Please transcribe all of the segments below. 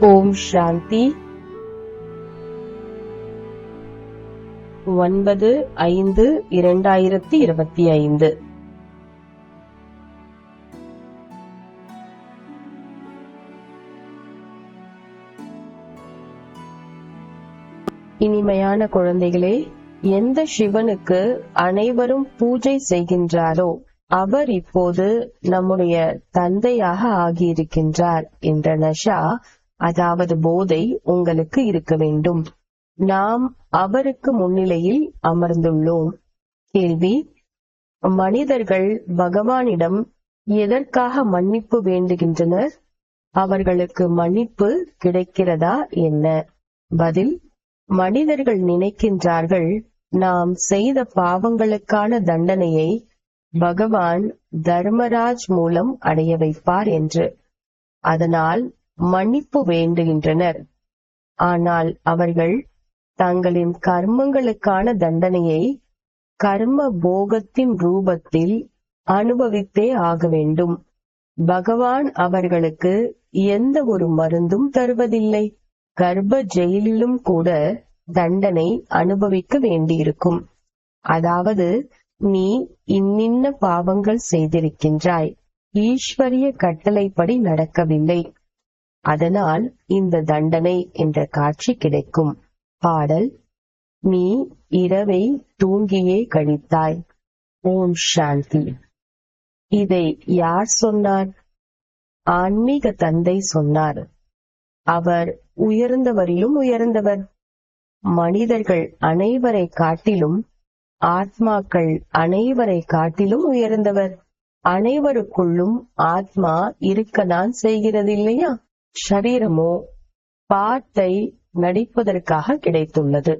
ஓம் சாந்தி. ஒன்பது ஐந்து இரண்டாயிரத்தி இருபத்தி ஐந்து. இனிமையான குழந்தைகளே எந்த சிவனுக்கு அனைவரும் பூஜை செய்கின்றாரோ அவர் இப்போது நம்முடைய தந்தையாக ஆகியிருக்கின்றார் என்ற நஷா அதாவது போதை உங்களுக்கு இருக்க வேண்டும். நாம் அவருக்கு முன்னிலையில் அமர்ந்துள்ளோம். கேள்வி மனிதர்கள் பகவானிடம் எதற்காக மன்னிப்பு வேண்டுகின்றனர்? அவர்களுக்கு மன்னிப்பு கிடைக்கிறதா என்ன? பதில் மனிதர்கள் நினைக்கின்றார்கள் நாம் செய்த பாவங்களுக்கான தண்டனையை பகவான் தர்மராஜ் மூலம் அடைய வைப்பார் என்று. அதனால் மன்னிப்பு வேண்டுகின்றனர். ஆனால் அவர்கள் தங்களின் கர்மங்களுக்கான தண்டனையை கர்ம போகத்தின் ரூபத்தில் அனுபவித்தே ஆக வேண்டும். பகவான் அவர்களுக்கு எந்த ஒரு மருந்தும் தருவதில்லை. கர்ப்ப ஜெயிலிலும் கூட தண்டனை அனுபவிக்க வேண்டியிருக்கும். அதாவது நீ இன்னின்ன பாவங்கள் செய்திருக்கின்றாய். ஈஸ்வரிய கட்டளைப்படி நடக்கவில்லை. அதனால் இந்த தண்டனை என்ற காட்சி கிடைக்கும். பாடல் நீ இரவை தூங்கியே கழித்தாய். ஓம் சாந்தி. இதை யார் சொன்னார்? ஆன்மீக தந்தை சொன்னார். அவர் உயர்ந்தவரிலும் உயர்ந்தவர். மனிதர்கள் அனைவரை காட்டிலும் ஆத்மாக்கள் அனைவரை காட்டிலும் உயர்ந்தவர். அனைவருக்குள்ளும் ஆத்மா இருக்கதான் செய்கிறது இல்லையா சரீரமோ பாட்டை நடிப்பதற்காக கிடைத்துள்ளது.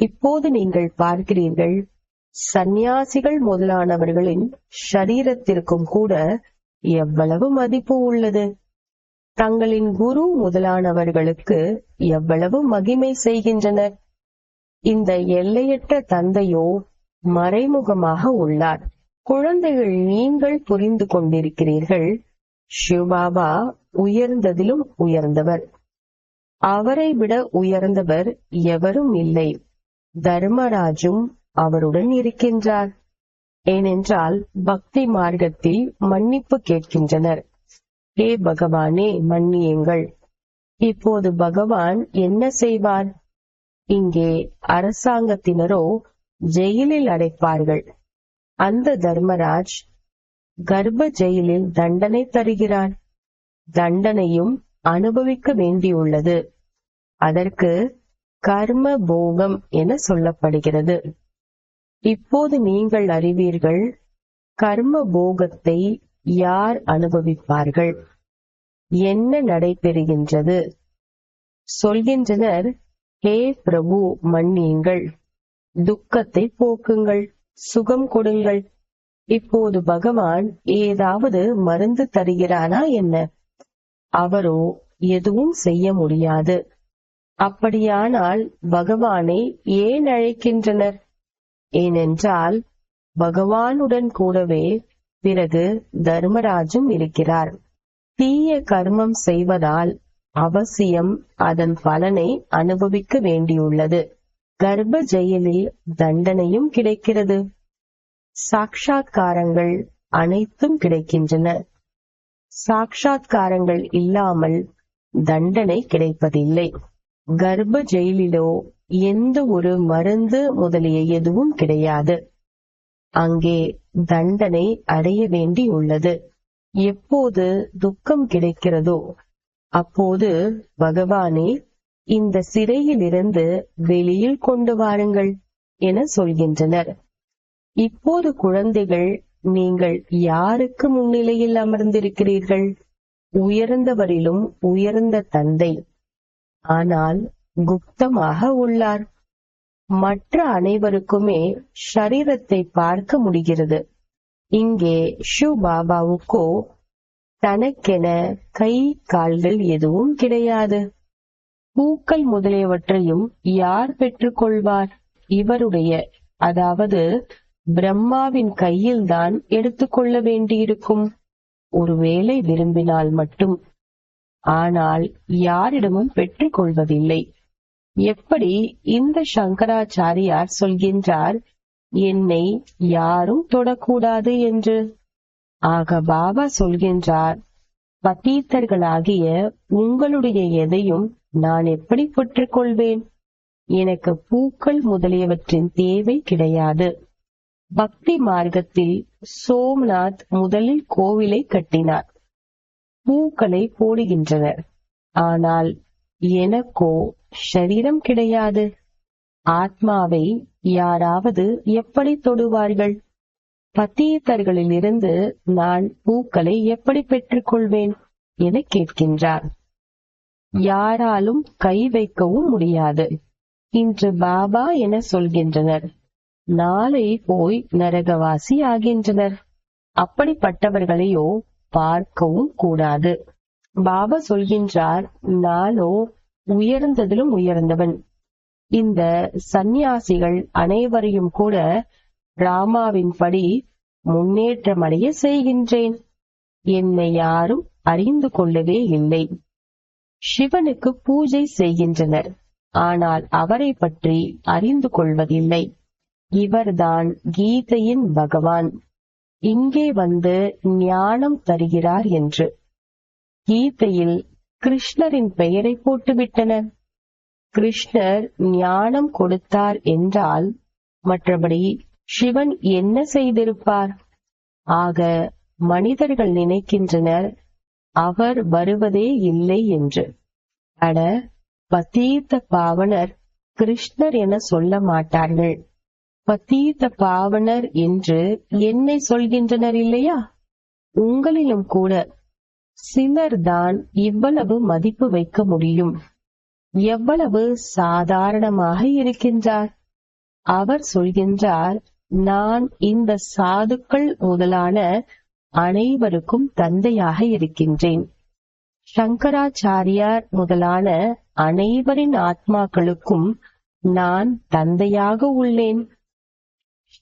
இப்போது நீங்கள் பார்க்கிறீர்கள் சந்நியாசிகள் முதலானவர்களின் ஷரீரத்திற்கும் கூட எவ்வளவு மதிப்பு உள்ளது. தங்களின் குரு முதலானவர்களுக்கு எவ்வளவு மகிமை செய்கின்றனர். இந்த எல்லையற்ற தந்தையோ மறைமுகமாக உள்ளார். குழந்தைகள் நீங்கள் புரிந்து கொண்டிருக்கிறீர்கள் சிவபாபா உயர்ந்ததிலும் உயர்ந்தவர். அவரை விட உயர்ந்தவர் எவரும் இல்லை. தர்மராஜும் அவருடன் இருக்கின்றார். ஏனென்றால் பக்தி மார்க்கத்தில் மன்னிப்பு கேட்கின்றனர். ஹே பகவானே மன்னியுங்கள். இப்போது பகவான் என்ன செய்வார்? இங்கே அரசாங்கத்தினரோ ஜெயிலில் அடைப்பார்கள். அந்த தர்மராஜ் கர்ப்ப ஜெயிலில் தண்டனை தருகிறார். தண்டனையும் அனுபவிக்க வேண்டியுள்ளது. அதற்கு கர்ம போகம் என சொல்லப்படுகிறது. இப்போது நீங்கள் அறிவீர்கள் கர்ம போகத்தை யார் அனுபவிப்பார்கள்? என்ன நடைபெறுகின்றது? சொல்கின்றனர் ஹே பிரபு மன்னியுங்கள். துக்கத்தை போக்குங்கள். சுகம் கொடுங்கள். இப்போது பகவான் ஏதாவது மருந்து தருகிறானா என்ன? அவரோ எதுவும் செய்ய முடியாது. அப்படியானால் பகவானை ஏன் அழைக்கின்றனர்? ஏனென்றால் பகவானுடன் கூடவே பிறகு தர்மராஜும் இருக்கிறார். தீய கர்மம் செய்வதால் அவசியம் அதன் பலனை அனுபவிக்க வேண்டியுள்ளது. கர்ப்ப ஜெயிலில் தண்டனையும் கிடைக்கிறது. சாட்சா்காரங்கள் அனைத்தும் கிடைக்கின்றன. சாட்சா்காரங்கள் இல்லாமல் தண்டனை கிடைப்பதில்லை. கர்ப்ப ஜெயிலிலோ எந்த ஒரு மருந்து முதலிய எதுவும் கிடையாது. அங்கே தண்டனை அடைய வேண்டி உள்ளது. எப்போது துக்கம் கிடைக்கிறதோ அப்போது பகவானே இந்த சிறையிலிருந்து வெளியில் கொண்டு வாருங்கள் என சொல்கின்றனர். இப்போது குழந்தைகள் நீங்கள் யாருக்கு முன்னிலையில் அமர்ந்திருக்கிறீர்கள்? உயர்ந்தவரிலும் உயர்ந்த தந்தை. ஆனால் குப்தமாக உள்ளார். மற்ற அனைவருக்குமே ஷரீரத்தை பார்க்க முடிகிறது. இங்கே ஷு பாபாவுக்கோ தனக்கென கை கால்கள் எதுவும் கிடையாது. பூக்கள் முதலியவற்றையும் யார் பெற்றுக்கொள்வார்? இவருடைய அதாவது பிரம்மாவின் கையில்தான் எடுத்துக்கொள்ள வேண்டியிருக்கும். ஒருவேளை விரும்பினால் மட்டும். ஆனால் யாரிடமும் பெற்றுக் கொள்வதில்லை. எப்படி இந்த சங்கராச்சாரியார் சொல்கின்றார் என்னை யாரும் தொடக்கூடாது என்று. ஆக பாபா சொல்கின்றார் பத்தீத்தர்களாகிய உங்களுடைய எதையும் நான் எப்படி பெற்றுக்கொள்வேன் எனக்கு பூக்கள் முதலியவற்றின் தேவை கிடையாது. பக்தி மார்க்கத்தில் சோம்நாத் முதலில் கோவிலை கட்டினார். பூக்களை போடுகின்றனர். ஆனால் எனக்கோ சரீரம் கிடையாது. ஆத்மாவை யாராவது எப்படி தொடுவார்கள்? பத்தியத்தர்களிலிருந்து நான் பூக்களை எப்படி பெற்றுக்கொள்வேன் என கேட்கின்றார். யாராலும் கை வைக்கவும் முடியாது. இன்று பாபா என சொல்கின்றனர். நாளை போய் நரகவாசி ஆகின்றனர். அப்படிப்பட்டவர்களையோ பார்க்கவும் கூடாது. பாபா சொல்கின்றார் நானோ உயர்ந்ததிலும் உயர்ந்தவன். இந்த சந்நியாசிகள் அனைவரையும் கூட ராமாவின் படி முன்னேற்றமடைய செய்கின்றேன். என்னை யாரும் அறிந்து கொள்ளவே இல்லை. சிவனுக்கு பூஜை செய்கின்றனர். ஆனால் அவரை பற்றி அறிந்து கொள்வதில்லை. இவர்தான் கீதையின் பகவான். இங்கே வந்து ஞானம் தருகிறார் என்று. கீதையில் கிருஷ்ணரின் பெயரை போட்டுவிட்டனர் கிருஷ்ணர் ஞானம் கொடுத்தார் என்றால் மற்றபடி சிவன் என்ன செய்திருப்பார்? ஆக மனிதர்கள் நினைக்கின்றனர் அவர் வருவதே இல்லை என்று. அட பதீர்த்த பாவனர் கிருஷ்ணர் என சொல்ல மாட்டார்கள். பதீத பாவனர் என்று என்னை சொல்கின்றனர் இல்லையா? உங்களிலும் கூட சிலர் தான் இவ்வளவு மதிப்பு வைக்க முடியும். எவ்வளவு சாதாரணமாக இருக்கின்றார்? அவர் சொல்கின்றார் நான் இந்த சாதுக்கள் முதலான அனைவருக்கும் தந்தையாக இருக்கின்றேன். சங்கராச்சாரியார் முதலான அனைவரின் ஆத்மாக்களுக்கும் நான் தந்தையாக உள்ளேன்.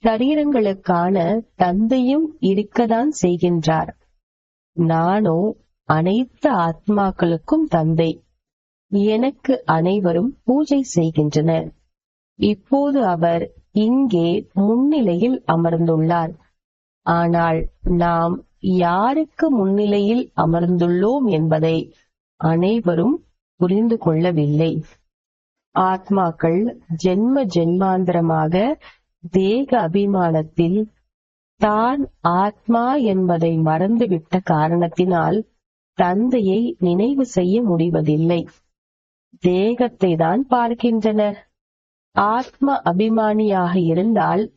சரீரங்களுக்கான தந்தையும் இருக்கதான் செய்கின்றார். நானோ அனைத்து ஆத்மாக்களுக்கும் தந்தை. எனக்கு அனைவரும் பூஜை செய்கின்றனர். இப்போது அவர் இங்கே முன்னிலையில் அமர்ந்துள்ளார். ஆனால் நாம் யாருக்கு முன்னிலையில் அமர்ந்துள்ளோம் என்பதை அனைவரும் புரிந்து கொள்ளவில்லை. ஆத்மாக்கள் ஜென்ம ஜென்மாந்திரமாக தேக அபிமானத்தில் தான் ஆத்மா என்பதை மறந்துவிட்ட காரணத்தினால் தந்தையை நினைவு செய்ய முடிவதில்லை. தேகத்தை தான் பார்க்கின்றனர் ஆத்ம அபிமானியாக இருந்தால்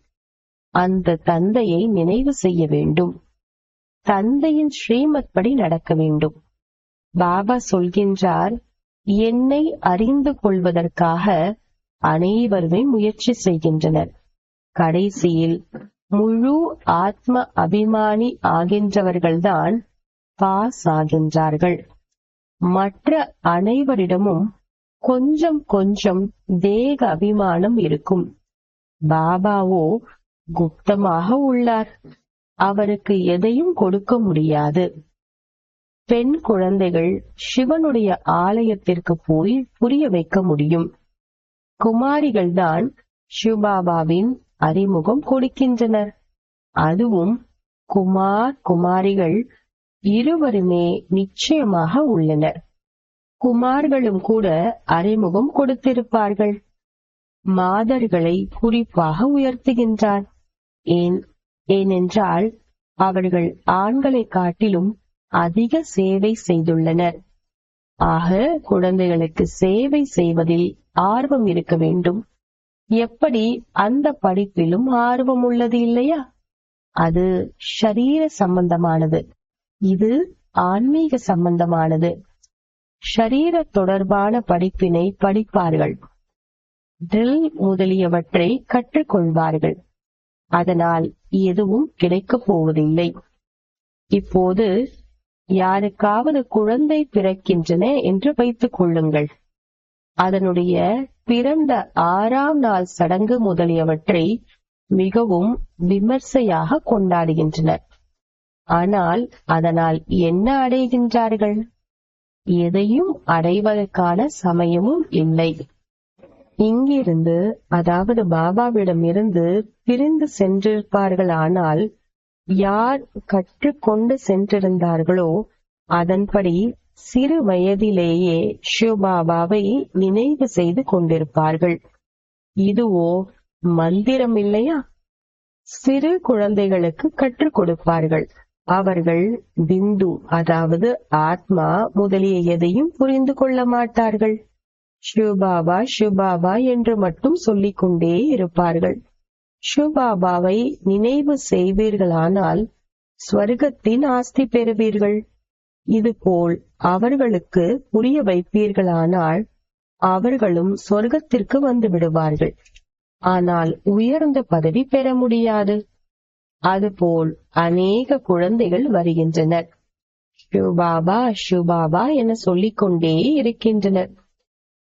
அந்த தந்தையை நினைவு செய்ய வேண்டும். தந்தையின் ஸ்ரீமத் படி நடக்க வேண்டும். பாபா சொல்கின்றார் என்னை அறிந்து கொள்வதற்காக அனைவருமே முயற்சி செய்கின்றனர். கடைசியில் முழு ஆத்ம அபிமானி ஆகின்றவர்கள்தான் பாஸ் ஆகின்றார்கள் மற்ற அனைவரிடமும் கொஞ்சம் கொஞ்சம் தேக அபிமானம் இருக்கும். பாபாவோ குப்தமாக உள்ளார். அவருக்கு எதையும் கொடுக்க முடியாது. பெண் குழந்தைகள் சிவனுடைய ஆலயத்திற்கு போய் புரிய வைக்க முடியும். குமாரிகள்தான் சிவபாபாவின் அறிமுகம் கொடுக்கின்றனர். அதுவும் குமார் குமாரிகள் இருவருமே நிச்சயமாக உள்ளனர். குமார்களும் கூட அறிமுகம் கொடுத்திருப்பார்கள். மாதர்களை குறிப்பாக உயர்த்துகின்றார். ஏன் ஏனென்றால் அவர்கள் ஆண்களை காட்டிலும் அதிக சேவை செய்துள்ளனர். ஆக குழந்தைகளுக்கு சேவை செய்வதில் ஆர்வம் இருக்க வேண்டும். எப்படி அந்த படிப்பிலும் ஆர்வம் உள்ளது இல்லையா? அது ஷரீர சம்பந்தமானது. இது ஆன்மீக சம்பந்தமானது. ஷரீர தொடர்பான படிப்பினை படிப்பார்கள். ட்ரில் முதலியவற்றை கற்றுக்கொள்வார்கள். அதனால் எதுவும் கிடைக்கப் போவதில்லை. இப்போது யாருக்காவது குழந்தை பிறக்கின்றன என்று வைத்துக் கொள்ளுங்கள். அதனுடைய பிறந்த ஆறாம் நாள் சடங்கு முதலியவற்றை மிகவும் விமர்சையாக கொண்டாடுகின்றனர். ஆனால் அதனால் என்ன அடைகின்றார்கள்? எதையும் அடைவதற்கான சமயமும் இல்லை. இங்கிருந்து அதாவது பாபாவிடம் இருந்து பிரிந்து சென்றிருப்பார்கள் ஆனால் யார் கற்றுக்கொண்டு சென்றிருந்தார்களோ அதன்படி சிறு வயதிலேயே சிவபாபாவை நினைவு செய்து கொண்டிருப்பார்கள். இதுவோ மந்திரம் இல்லையா? சிறு குழந்தைகளுக்கு கற்றுக் கொடுப்பார்கள். அவர்கள் பிந்து அதாவது ஆத்மா முதலிய எதையும் புரிந்து கொள்ள மாட்டார்கள். ஷிவபாபா ஷுபாபா என்று மட்டும் சொல்லிக் கொண்டே இருப்பார்கள். ஷுபாபாவை நினைவு செய்வீர்களானால் ஸ்வர்க்கத்தின் ஆஸ்தி பெறுவீர்கள். இதுபோல் அவர்களுக்கு புரிய வைப்பீர்களானால் அவர்களும் சொர்க்கத்திற்கு வந்து விடுவார்கள். ஆனால் உயர்ந்த பதவி பெற முடியாது. அதுபோல் அநேக குழந்தைகள் வருகின்றனர். ஷுபாபா ஷுபாபா என சொல்லிக்கொண்டே இருக்கின்றனர்.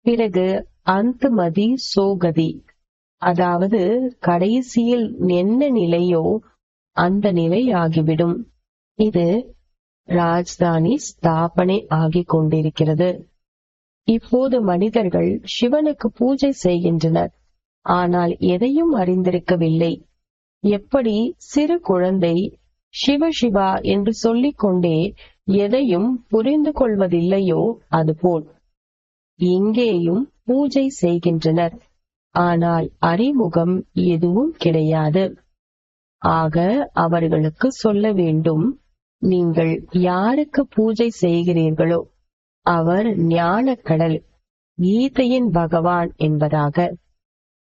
பிறகு அந்தமதி சோகதி அதாவது கடைசியில் என்ன நிலையோ அந்த நிலை ஆகிவிடும் இது ராஜ்தானி ஸ்தாபனை ஆகிக் கொண்டிருக்கிறது. இப்போது மனிதர்கள் சிவனுக்கு பூஜை செய்கின்றனர். ஆனால் எதையும் அறிந்திருக்கவில்லை. எப்படி சிறு குழந்தை சிவ சிவா என்று சொல்லிக் கொண்டே எதையும் புரிந்து கொள்வதில்லையோ அதுபோல். இங்கேயும் பூஜை செய்கின்றனர். ஆனால் அறிமுகம் எதுவும் கிடையாது. ஆக அவர்களுக்கு சொல்ல வேண்டும் நீங்கள் யாருக்கு பூஜை செய்கிறீர்களோ அவர் ஞானக்கடல் கீதையின் பகவான் என்பதாக.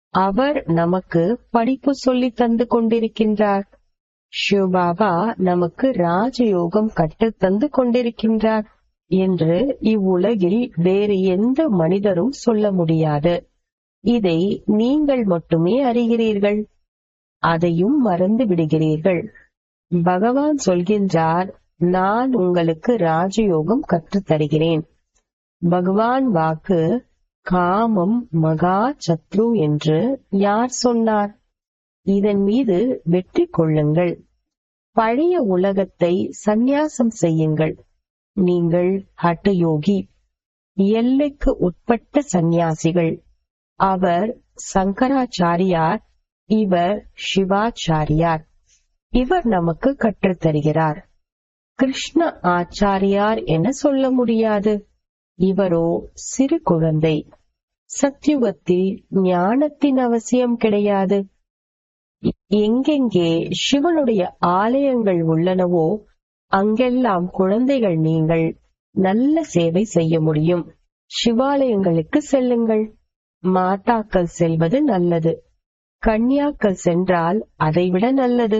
அவர் நமக்கு படிப்பு சொல்லி தந்து கொண்டிருக்கின்றார். சிவபாபா நமக்கு ராஜயோகம் கற்று தந்து கொண்டிருக்கின்றார் என்று இவ்வுலகில் வேறு எந்த மனிதரும் சொல்ல முடியாது. இதை நீங்கள் மட்டுமே அறிகிறீர்கள். அதையும் மறந்து விடுகிறீர்கள். பகவான் சொல்கின்றார் நான் உங்களுக்கு ராஜயோகம் கற்றுத் தருகிறேன் பகவான் வாக்கு காமம் மகா சத்ரு என்று யார் சொன்னார்? இதன் மீது வெற்றி கொள்ளுங்கள். பழைய உலகத்தை சந்நியாசம் செய்யுங்கள். நீங்கள் ஹட்டயோகி எல்லைக்கு உட்பட்ட சந்நியாசிகள். அவர் சங்கராச்சாரியார் இவர் சிவாச்சாரியார். இவர் நமக்கு கற்றுத் தருகிறார் கிருஷ்ண ஆச்சாரியார் என சொல்ல முடியாது. இவரோ சிறு குழந்தை. சத்தியுகத்தில் ஞானத்தின் அவசியம் கிடையாது. எங்கெங்கே சிவனுடைய ஆலயங்கள் உள்ளனவோ அங்கெல்லாம் குழந்தைகள் நீங்கள் நல்ல சேவை செய்ய முடியும். சிவாலயங்களுக்கு செல்லுங்கள். மாதாக்கள் செல்வது நல்லது. கன்னியாக்கள் சென்றால் அதைவிட நல்லது.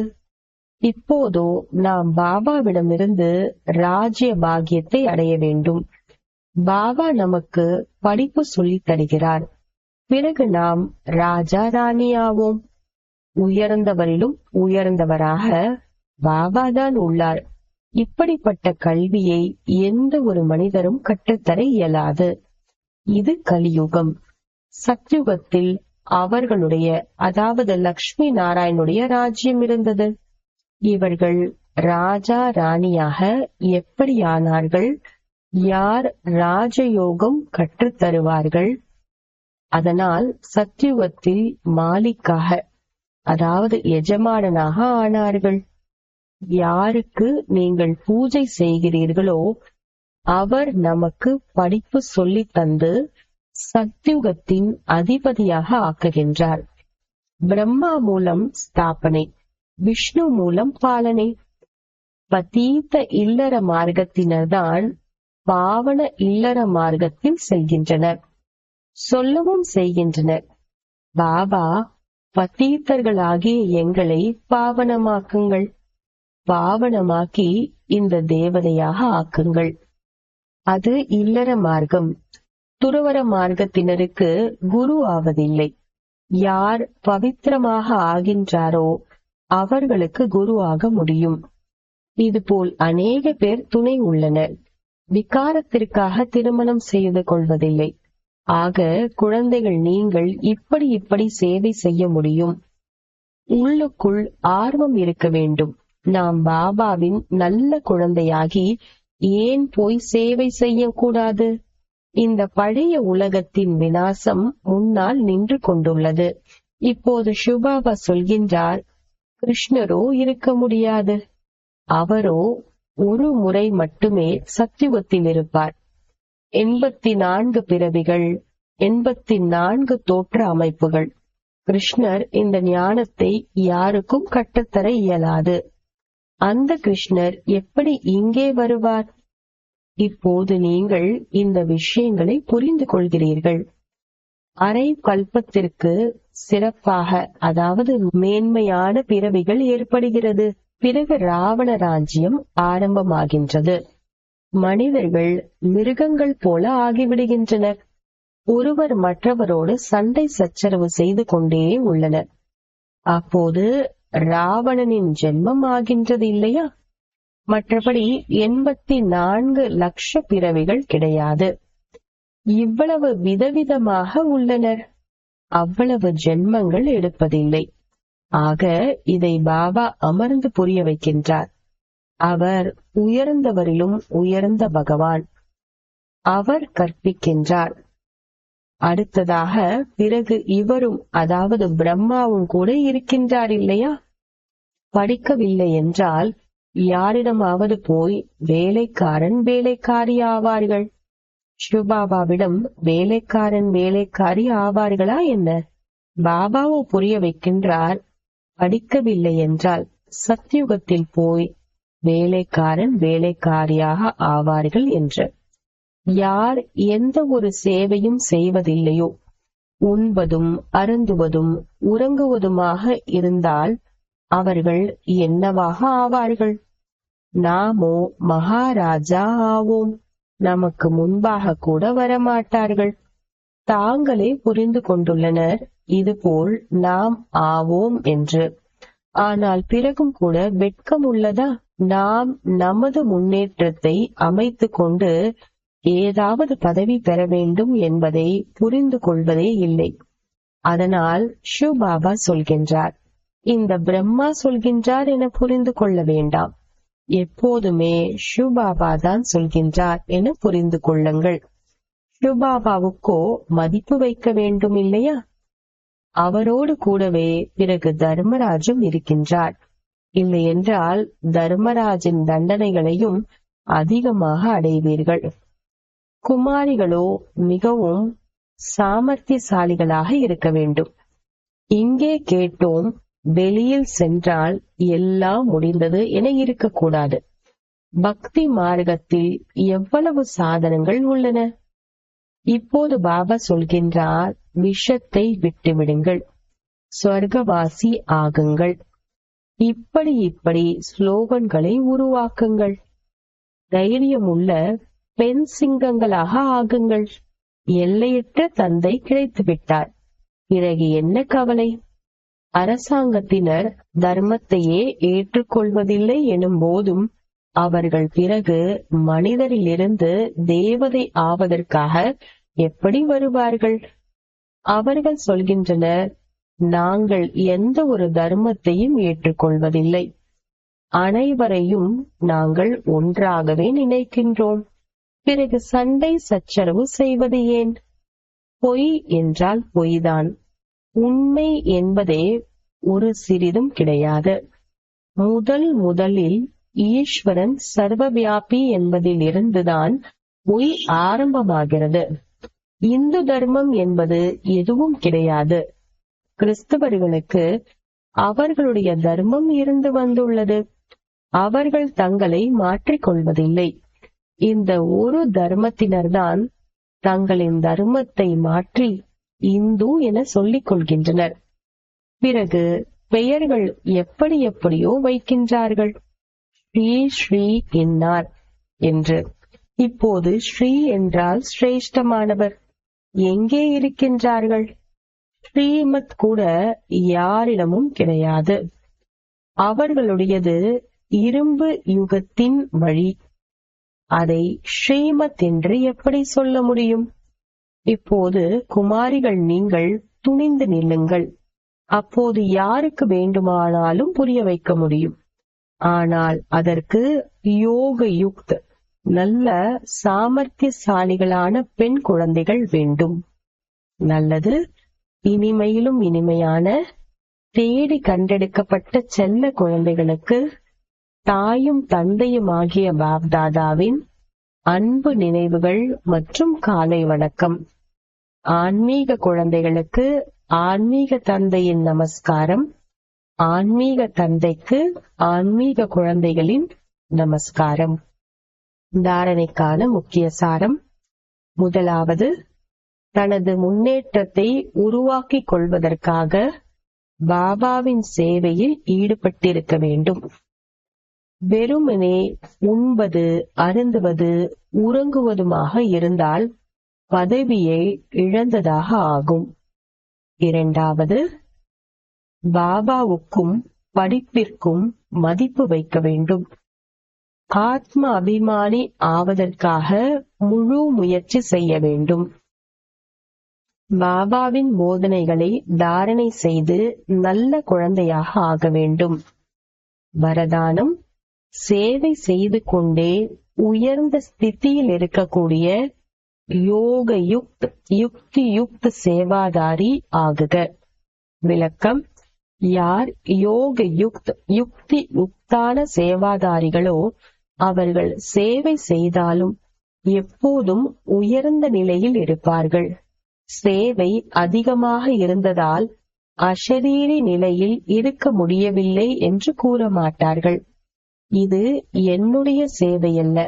இப்போதோ நாம் பாபாவிடமிருந்து ராஜ்ய பாகியத்தை அடைய வேண்டும். பாபா நமக்கு படிப்பு சொல்லி தருகிறார். பிறகு நாம் ராஜா ராணியாவோம். உயர்ந்தவரிலும் உயர்ந்தவராக பாபா தான் உள்ளார். இப்படிப்பட்ட கல்வியை எந்த ஒரு மனிதரும் கற்றுத்தர இயலாது. இது கலியுகம். சத்யுகத்தில் அவர்களுடைய அதாவது லக்ஷ்மி நாராயணுடைய ராஜ்யம் இருந்தது. இவர்கள் ராஜா ராணியாக எப்படியானார்கள்? யார் ராஜயோகம் கற்றுத் தருவார்கள்? அதனால் சத்யுகத்தில் மாலிக்காக அதாவது எஜமானனாக ஆனார்கள். யாருக்கு நீங்கள் பூஜை செய்கிறீர்களோ அவர் நமக்கு படிப்பு சொல்லி தந்து சத்யுகத்தின் அதிபதியாக ஆக்குகின்றார். பிரம்மா மூலம் ஸ்தாபனை. விஷ்ணு மூலம் பாலனை. பதீத இல்லற மார்க்கத்தினர்தான் பாவன இல்லற மார்க்கத்தில் செல்கின்றனர். சொல்லவும் செய்கின்றனர். பாபா பத்தீத்தர்களாகிய எங்களை பாவனமாக்குங்கள். பாவனமாக்கி இந்த தேவதையாக ஆக்குங்கள். அது இல்லற மார்க்கம். துறவர மார்க்கத்தினருக்கு குரு ஆவதில்லை. யார் பவித்திரமாக ஆகின்றாரோ அவர்களுக்கு குருவாக முடியும். இதுபோல் அநேக பேர் துணை உள்ளனர். விகாரத்திற்காக திருமணம் செய்து கொள்வதில்லை. ஆக குழந்தைகள் நீங்கள் இப்படி இப்படி சேவை செய்ய முடியும். உள்ளுக்குள் ஆர்வம் இருக்க வேண்டும். நாம் பாபாவின் நல்ல குழந்தையாகி ஏன் போய் சேவை செய்யக்கூடாது? இந்த பழைய உலகத்தின் விநாசம் முன்னால் நின்று கொண்டுள்ளது. இப்போது சுபாபா சொல்கின்றார் கிருஷ்ணரோ இருக்க முடியாது. அவரோ ஒரு முறை மட்டுமே சத்தியுகத்தில் இருப்பார். எண்பத்தி நான்கு பிறவிகள் எண்பத்தி நான்கு தோற்ற அமைப்புகள். கிருஷ்ணர் இந்த ஞானத்தை யாருக்கும் கட்டுத்தர இயலாது. அந்த கிருஷ்ணர் எப்படி இங்கே வருவார்? இப்போது நீங்கள் இந்த விஷயங்களை புரிந்து கொள்கிறீர்கள். அரை கல்பத்திற்கு சிறப்பாக அதாவது மேன்மையான பிறவிகள் ஏற்படுகிறது. பிறகு ராவண ராஜ்யம் ஆரம்பமாகின்றது. மனிதர்கள் மிருகங்கள் போல ஆகிவிடுகின்றனர் ஒருவர் மற்றவரோடு சண்டை சச்சரவு செய்து கொண்டே உள்ளனர். அப்போது ராவணனின் ஜென்மம் ஆகின்றது இல்லையா? மற்றபடி எண்பத்தி நான்கு லட்ச பிறவிகள் கிடையாது. இவ்வளவு விதவிதமாக உள்ளனர். அவ்வளவு ஜென்மங்கள் எடுப்பதில்லை. ஆக இதை பாபா அமர்ந்து புரிய வைக்கின்றார். அவர் உயர்ந்தவரிலும் உயர்ந்த பகவான். அவர் கற்பிக்கின்றார். அடுத்ததாக பிறகு இவரும் அதாவது பிரம்மாவும் கூட இருக்கின்றார் இல்லையா? படிக்கவில்லை என்றால் யாரிடமாவது போய் வேலைக்காரன் வேலைக்காரி ஆவார்கள் சிவபாபாவிடம் வேலைக்காரன் வேலைக்காரி ஆவார்களா என்ன? பாபாவோ புரிய வைக்கின்றார். படிக்கவில்லை என்றால் சத்தியுகத்தில் போய் வேலைக்காரன் வேலைக்காரியாக ஆவார்கள் என்று. யார் எந்த ஒரு சேவையும் செய்வதில்லையோ உண்பதும் அருந்துவதும் உறங்குவதுமாக இருந்தால் அவர்கள் என்னவாக ஆவார்கள்? நாமோ மகாராஜா ஆவோம். நமக்கு முன்பாக கூட வரமாட்டார்கள். தாங்களே புரிந்து கொண்டுள்ளனர். இதுபோல் நாம் ஆவோம் என்று. ஆனால் பிறகும் கூட வெட்கம் உள்ளதா நாம் நமது முன்னேற்றத்தை அமைத்து கொண்டு ஏதாவது பதவி பெற வேண்டும் என்பதை புரிந்து கொள்வதே இல்லை. அதனால் ஷிவ் பாபா சொல்கின்றார். இந்த பிரம்மா சொல்கின்றார் என புரிந்து கொள்ள வேண்டாம். எப்போதுமே ஷிவ் தான் சொல்கின்றார் என புரிந்து கொள்ளுங்கள். ஷிவ் மதிப்பு வைக்க வேண்டும் இல்லையா? அவரோடு கூடவே பிறகு தர்மராஜும் இருக்கின்றார். இல்லை என்றால் தர்மராஜின் தண்டனைகளையும் அதிகமாக அடைவீர்கள். குமாரிகளோ மிகவும் சாமர்த்தியசாலிகளாக இருக்க வேண்டும். இங்கே கேட்டோம் வெளியில் சென்றால் எல்லாம் முடிந்தது என இருக்கக்கூடாது. பக்தி மார்க்கத்தில் எவ்வளவு சாதனங்கள் உள்ளன? இப்போது பாபா சொல்கின்றார் விஷத்தை விட்டுவிடுங்கள் சொர்க்கவாசி ஆகுங்கள். இப்படி இப்படி ஸ்லோகன்களை உருவாக்குங்கள். தைரியமுள்ள பெண் சிங்கங்களாக ஆகுங்கள். எல்லையற்ற தந்தை கிடைத்து விட்டார் பிறகு என்ன கவலை? அரசாங்கத்தினர் தர்மத்தையே ஏற்றுக்கொள்வதில்லை எனும் போதும் அவர்கள் பிறகு மனிதரிலிருந்து தேவதை ஆவதற்காக எப்படி வருவார்கள்? அவர்கள் சொல்கின்றனர் நாங்கள் எந்த ஒரு தர்மத்தையும் ஏற்றுக்கொள்வதில்லை. அனைவரையும் நாங்கள் ஒன்றாகவே நினைக்கின்றோம். பிறகு சண்டை சச்சரவு செய்வது ஏன்? பொய் என்றால் பொய்தான். உண்மை என்பதே ஒரு சிறிதும் கிடையாது. முதல் முதலில் ஈஸ்வரன் சர்வவியாபி என்பதில் இருந்துதான் பொய் ஆரம்பமாகிறது. இந்து தர்மம் என்பது எதுவும் கிடையாது. கிறிஸ்தவர்களுக்கு அவர்களுடைய தர்மம் இருந்து வந்துள்ளது. அவர்கள் தங்களை மாற்றிக்கொள்வதில்லை. இந்த ஒரு தர்மத்தினர்தான் தங்களின் தர்மத்தை மாற்றி இந்து என சொல்லிக் கொள்கின்றனர். பிறகு பெயர்கள் எப்படி எப்படியோ வைக்கின்றார்கள். ஸ்ரீ ஸ்ரீ என்னார் என்று. இப்போது ஸ்ரீ என்றால் சிரேஷ்டமானவர். எங்கே இருக்கின்றார்கள்? ஸ்ரீமத் கூட யாரிடமும் கிடையாது. அவர்களுடையது இரும்பு யுகத்தின் வழி. அதை ஸ்ரீமத் என்று எப்படி சொல்ல முடியும்? இப்போது குமாரிகள் நீங்கள் துணிந்து நில்லுங்கள். அப்போது யாருக்கு வேண்டுமானாலும் புரிய வைக்க முடியும். ஆனால் அதற்கு யோக யுக்த் நல்ல சாமர்த்தியசாலிகளான பெண் குழந்தைகள் வேண்டும். நல்லது இனிமையிலும் இனிமையான தேடி கண்டெடுக்கப்பட்ட செல்ல குழந்தைகளுக்கு தாயும் தந்தையும் ஆகிய பாப்தாதாவின் அன்பு நினைவுகள் மற்றும் காலை வணக்கம். ஆன்மீக குழந்தைகளுக்கு ஆன்மீக தந்தையின் நமஸ்காரம். ஆன்மீக தந்தைக்கு ஆன்மீக குழந்தைகளின் நமஸ்காரம். தாரணைக்கான முக்கிய சாரம். முதலாவது தனது முன்னேற்றத்தை உருவாக்கிக் கொள்வதற்காக பாபாவின் சேவையில் ஈடுபட்டிருக்க வேண்டும். வெறுமனே உண்பது அருந்துவது உறங்குவதுமாக இருந்தால் பதவியை இழந்ததாக ஆகும். இரண்டாவது பாபாவுக்கும் படிப்பிற்கும் மதிப்பு வைக்க வேண்டும். ஆத்ம அபிமானி ஆவதற்காக முழு முயற்சி செய்ய வேண்டும். பாபாவின் போதனைகளை தாரணை செய்து நல்ல குழந்தையாக ஆக வேண்டும். வரதானம் சேவை செய்து கொண்டே உயர்ந்த ஸ்திதியில் இருக்கக்கூடிய யோக யுக்த் யுக்தி யுக்த் சேவாதாரி ஆகுக. விளக்கம் யார் யோக யுக்த் யுக்தி யுக்தான சேவாதாரிகளோ அவர்கள் சேவை செய்தாலும் எப்போதும் உயர்ந்த நிலையில் இருப்பார்கள். சேவை அதிகமாக இருந்ததால் அஷரீரி நிலையில் இருக்க முடியவில்லை என்று கூற மாட்டார்கள் இது என்னுடைய சேவையல்ல.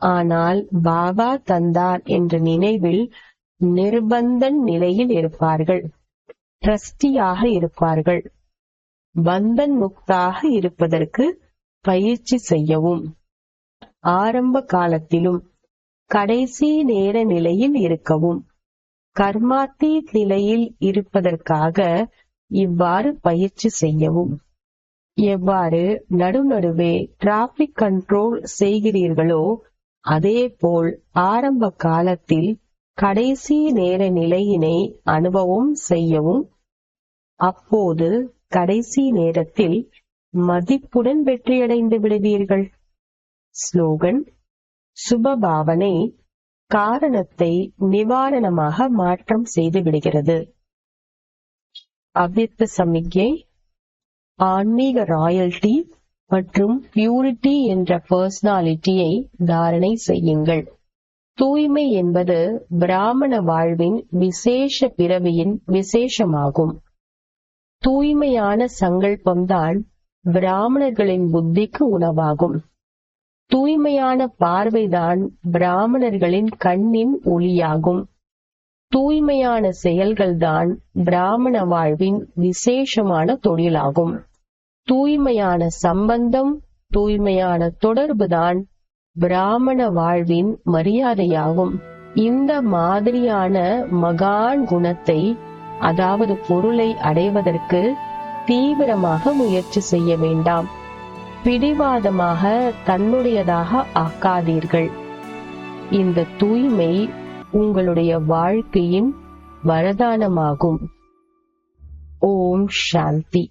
ஆனால் பாபா தந்தார் என்ற நினைவில் நிர்பந்தன் நிலையில் இருப்பார்கள். ட்ரஸ்டியாக இருப்பார்கள். பந்தன் முக்தாக இருப்பதற்கு பயிற்சி செய்யவும். ஆரம்ப காலத்திலும் கடைசி நேர நிலையில் இருக்கவும். கர்மாத்தி நிலையில் இருப்பதற்காக இவ்வாறு பயிற்சி செய்யவும். எவ்வாறு நடுநடுவே டிராபிக் கண்ட்ரோல் செய்கிறீர்களோ அதேபோல் ஆரம்ப காலத்தில் கடைசி நேர நிலையினை அனுபவம் செய்யவும் அப்போது கடைசி நேரத்தில் மதிப்புடன் வெற்றியடைந்து விடுவீர்கள். ஸ்லோகன் சுபபாவனை காரணத்தை நிவாரணமாக மாற்றம் செய்து விடுகிறது. அவ்வித்த சமிக்ஞை ஆன்மீக ராயல்டி மற்றும் பியூரிட்டி என்ற பர்சனாலிட்டியை தாரணை செய்யுங்கள். தூய்மை என்பது பிராமண வாழ்வின் விசேஷ பிறவியின் விசேஷமாகும். தூய்மையான சங்கல்பம்தான் பிராமணர்களின் புத்திக்கு உணவாகும். தூய்மையான பார்வைதான் பிராமணர்களின் கண்ணின் ஒளியாகும். தூய்மையான செயல்கள்தான் பிராமண வாழ்வின் விசேஷமான தொழிலாகும். தூய்மையான சம்பந்தம் தூய்மையான தொடர்புதான் பிராமண வாழ்வின் மரியாதையாகும். இந்த மாதிரியான மகான் குணத்தை அதாவது பொருளை அடைவதற்கு தீவிரமாக முயற்சி செய்ய வேண்டாம். பிடிவாதமாக தன்னுடையதாக ஆக்காதீர்கள். இந்த தூய்மை உங்களுடைய வாழ்க்கையின் வரதானமாகும். ஓம் சாந்தி.